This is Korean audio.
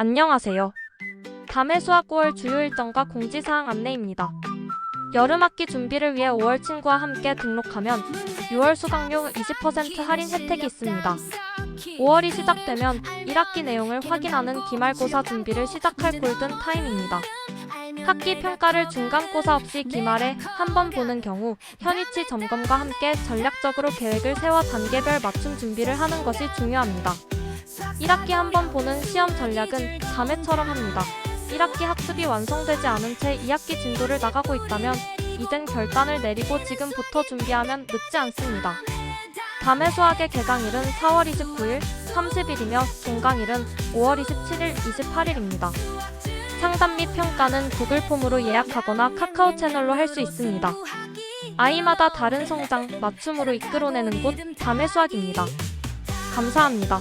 안녕하세요. 담의 수학 9월 주요 일정과 공지사항 안내입니다. 여름학기 준비를 위해 5월 친구와 함께 등록하면 6월 수강료 20% 할인 혜택이 있습니다. 5월이 시작되면 1학기 내용을 확인하는 기말고사 준비를 시작할 골든 타임입니다. 학기 평가를 중간고사 없이 기말에 한 번 보는 경우 현위치 점검과 함께 전략적으로 계획을 세워 단계별 맞춤 준비를 하는 것이 중요합니다. 1학기 한 번 보는 시험 전략은 자매처럼 합니다. 1학기 학습이 완성되지 않은 채 2학기 진도를 나가고 있다면 이젠 결단을 내리고 지금부터 준비하면 늦지 않습니다. 다음의 수학의 개강일은 4월 29일, 30일이며 종강일은 5월 27일, 28일입니다. 상담 및 평가는 구글 폼으로 예약하거나 카카오 채널로 할 수 있습니다. 아이마다 다른 성장, 맞춤으로 이끌어내는 곳 담의 수학입니다. 감사합니다.